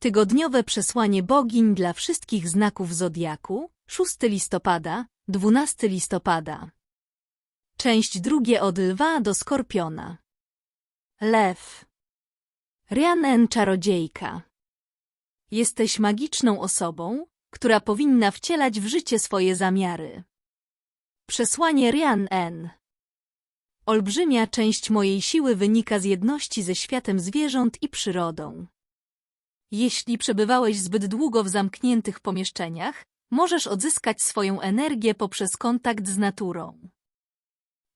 Tygodniowe przesłanie bogiń dla wszystkich znaków zodiaku 6 listopada, 12 listopada. Część drugie od lwa do skorpiona. Lew. Rhiannon czarodziejka. Jesteś magiczną osobą, która powinna wcielać w życie swoje zamiary. Przesłanie Rhiannon. Olbrzymia część mojej siły wynika z jedności ze światem zwierząt i przyrodą. Jeśli przebywałeś zbyt długo w zamkniętych pomieszczeniach, możesz odzyskać swoją energię poprzez kontakt z naturą.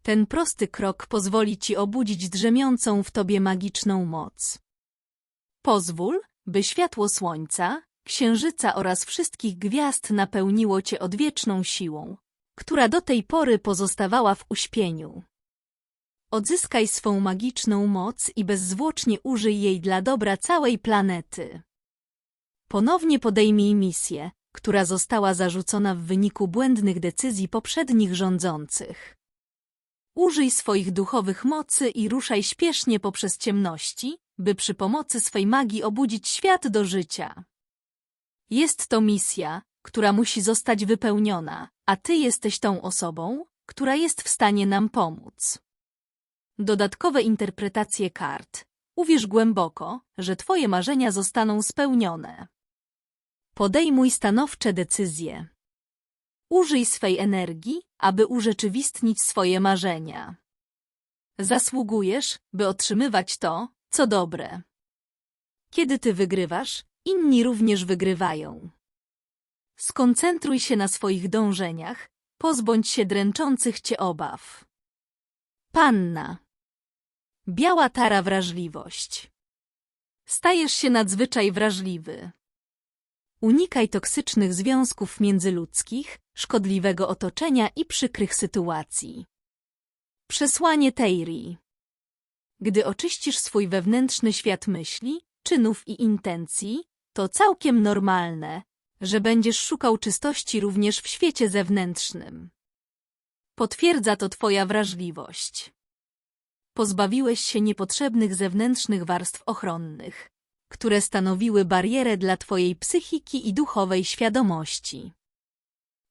Ten prosty krok pozwoli ci obudzić drzemiącą w tobie magiczną moc. Pozwól, by światło słońca, księżyca oraz wszystkich gwiazd napełniło cię odwieczną siłą, która do tej pory pozostawała w uśpieniu. Odzyskaj swą magiczną moc i bezzwłocznie użyj jej dla dobra całej planety. Ponownie podejmij misję, która została zarzucona w wyniku błędnych decyzji poprzednich rządzących. Użyj swoich duchowych mocy i ruszaj śpiesznie poprzez ciemności, by przy pomocy swej magii obudzić świat do życia. Jest to misja, która musi zostać wypełniona, a ty jesteś tą osobą, która jest w stanie nam pomóc. Dodatkowe interpretacje kart. Uwierz głęboko, że twoje marzenia zostaną spełnione. Podejmuj stanowcze decyzje. Użyj swej energii, aby urzeczywistnić swoje marzenia. Zasługujesz, by otrzymywać to, co dobre. Kiedy ty wygrywasz, inni również wygrywają. Skoncentruj się na swoich dążeniach, pozbądź się dręczących cię obaw. Panna. Biała tara wrażliwość. Stajesz się nadzwyczaj wrażliwy. Unikaj toksycznych związków międzyludzkich, szkodliwego otoczenia i przykrych sytuacji. Przesłanie Teiri Gdy oczyścisz swój wewnętrzny świat myśli, czynów i intencji, to całkiem normalne, że będziesz szukał czystości również w świecie zewnętrznym. Potwierdza to twoja wrażliwość. Pozbawiłeś się niepotrzebnych zewnętrznych warstw ochronnych, które stanowiły barierę dla twojej psychiki i duchowej świadomości.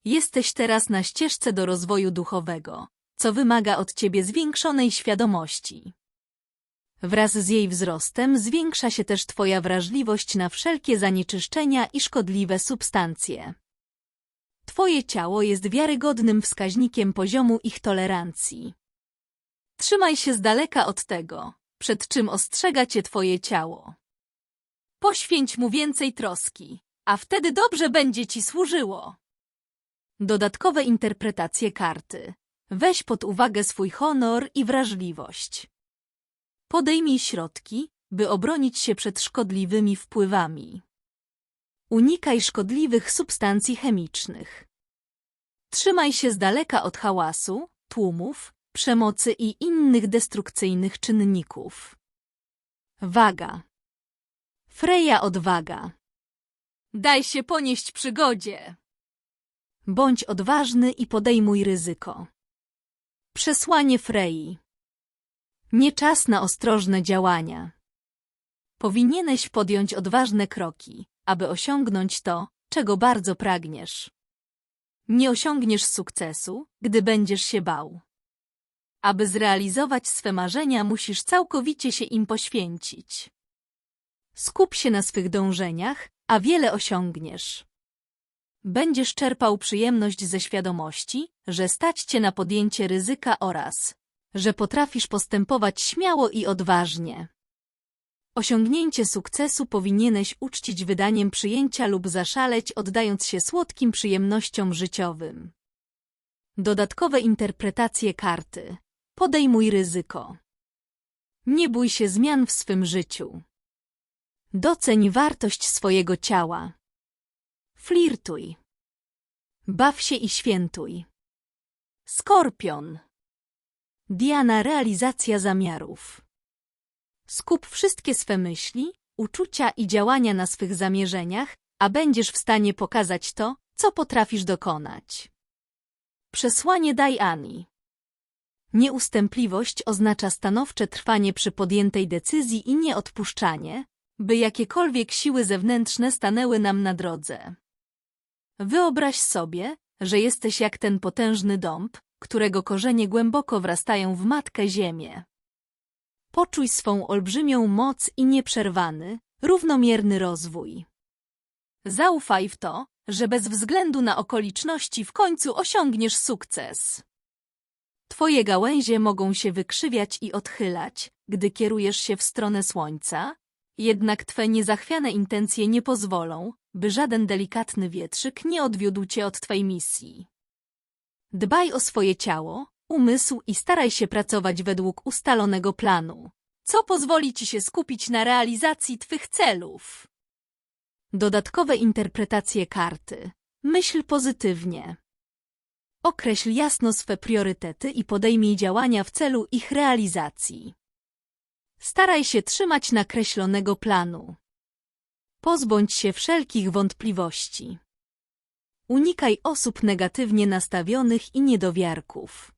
Jesteś teraz na ścieżce do rozwoju duchowego, co wymaga od ciebie zwiększonej świadomości. Wraz z jej wzrostem zwiększa się też twoja wrażliwość na wszelkie zanieczyszczenia i szkodliwe substancje. Twoje ciało jest wiarygodnym wskaźnikiem poziomu ich tolerancji. Trzymaj się z daleka od tego, przed czym ostrzega cię twoje ciało. Poświęć mu więcej troski, a wtedy dobrze będzie ci służyło. Dodatkowe interpretacje karty. Weź pod uwagę swój honor i wrażliwość. Podejmij środki, by obronić się przed szkodliwymi wpływami. Unikaj szkodliwych substancji chemicznych. Trzymaj się z daleka od hałasu, tłumów, przemocy i innych destrukcyjnych czynników. Waga. Freja odwaga. Daj się ponieść przygodzie. Bądź odważny i podejmuj ryzyko. Przesłanie Frei. Nie czas na ostrożne działania. Powinieneś podjąć odważne kroki, aby osiągnąć to, czego bardzo pragniesz. Nie osiągniesz sukcesu, gdy będziesz się bał. Aby zrealizować swe marzenia, musisz całkowicie się im poświęcić. Skup się na swych dążeniach, a wiele osiągniesz. Będziesz czerpał przyjemność ze świadomości, że stać cię na podjęcie ryzyka oraz, że potrafisz postępować śmiało i odważnie. Osiągnięcie sukcesu powinieneś uczcić wydaniem przyjęcia lub zaszaleć, oddając się słodkim przyjemnościom życiowym. Dodatkowe interpretacje karty. Podejmuj ryzyko. Nie bój się zmian w swym życiu. Doceń wartość swojego ciała. Flirtuj. Baw się i świętuj. Skorpion. Diana realizacja zamiarów. Skup wszystkie swe myśli, uczucia i działania na swych zamierzeniach, a będziesz w stanie pokazać to, co potrafisz dokonać. Przesłanie Diani. Nieustępliwość oznacza stanowcze trwanie przy podjętej decyzji i nieodpuszczanie, by jakiekolwiek siły zewnętrzne stanęły nam na drodze. Wyobraź sobie, że jesteś jak ten potężny dąb, którego korzenie głęboko wrastają w matkę ziemię. Poczuj swą olbrzymią moc i nieprzerwany, równomierny rozwój. Zaufaj w to, że bez względu na okoliczności w końcu osiągniesz sukces. Twoje gałęzie mogą się wykrzywiać i odchylać, gdy kierujesz się w stronę słońca, jednak Twe niezachwiane intencje nie pozwolą, by żaden delikatny wietrzyk nie odwiódł Cię od Twej misji. Dbaj o swoje ciało, umysł i staraj się pracować według ustalonego planu, co pozwoli Ci się skupić na realizacji Twych celów. Dodatkowe interpretacje karty. Myśl pozytywnie. Określ jasno swe priorytety i podejmij działania w celu ich realizacji. Staraj się trzymać nakreślonego planu. Pozbądź się wszelkich wątpliwości. Unikaj osób negatywnie nastawionych i niedowiarków.